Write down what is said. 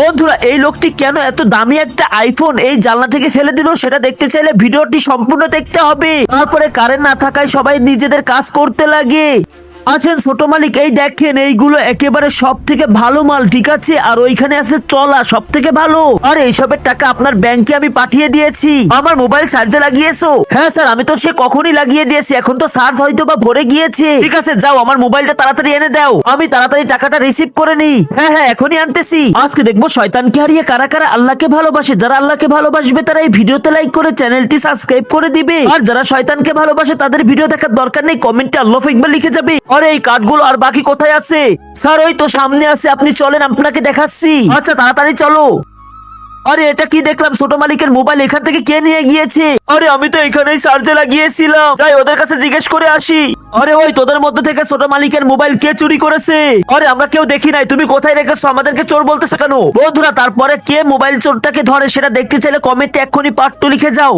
বন্ধুরা, এই লোকটি কেন এত দামি একটা আইফোন এই জানলা থেকে ফেলে দিল সেটা দেখতে চাইলে ভিডিওটি সম্পূর্ণ দেখতে হবে। তারপরে কারেন্ট না থাকায় সবাই নিজেদের কাজ করতে লাগে। আছেন ছোট মালিক, এই দেখেন এইগুলো একেবারে সব থেকে ভালো মাল, ঠিক আছে? আর ওইখানে আছে চলা সব থেকে ভালো। আর এইসবের টাকা আপনার ব্যাংকে আমি পাঠিয়ে দিয়েছি। আমার মোবাইল চার্জে লাগিয়েছো? হ্যাঁ স্যার, আমি তো সে কখনই লাগিয়ে দিয়েছি। এখন তো চার্জ হয়তো বা ভরে গিয়েছে। ঠিক আছে, যাও, আমার মোবাইলটা তাড়াতাড়ি এনে দাও। আমি তাড়াতাড়ি টাকাটা রিসিভ করে নি হ্যাঁ হ্যাঁ এখনই আনতেছি। আজকে দেখব শয়তানকে হারিয়ে কারা কারা আল্লাহকে ভালোবাসে। যারা আল্লাহকে ভালোবাসবে, তারা এই ভিডিওতে লাইক করে চ্যানেলটি সাবস্ক্রাইব করে দিবে। আর যারা শয়তানকে ভালোবাসে, তাদের ভিডিও দেখার দরকার নেই, কমেন্টে আল্লাহ একবার লিখে যাবে। আরে এই কাঠগুলো আর বাকি কোথায় আছে? স্যার ওই তো সামনে আছে আপনি চলেন আপনাকে দেখাচ্ছি। আচ্ছা তাড়াতাড়ি চলো। আরে এটা কি দেখলাম? ছোট মালিকের মোবাইল এখান থেকে কে নিয়ে গিয়েছে? আরে আমি তো এখানেই চার্জে লাগিয়েছিলাম। তাই ওদের কাছে জিজ্ঞেস করে আসি। আরে ওই তোদের মধ্যে থেকে ছোট মালিকের মোবাইল কে চুরি করেছে? আরে আমরা কেউ দেখি নাই তুমি কোথায় রেখেছো? আমাদেরকে চোর বলতেছে কেন? বন্ধুরা তারপরে কে মোবাইল চোরটাকে ধরে সেটা দেখতে চাইলে কমেন্টে এক্ষুনি পার্ট টু লিখে যাও।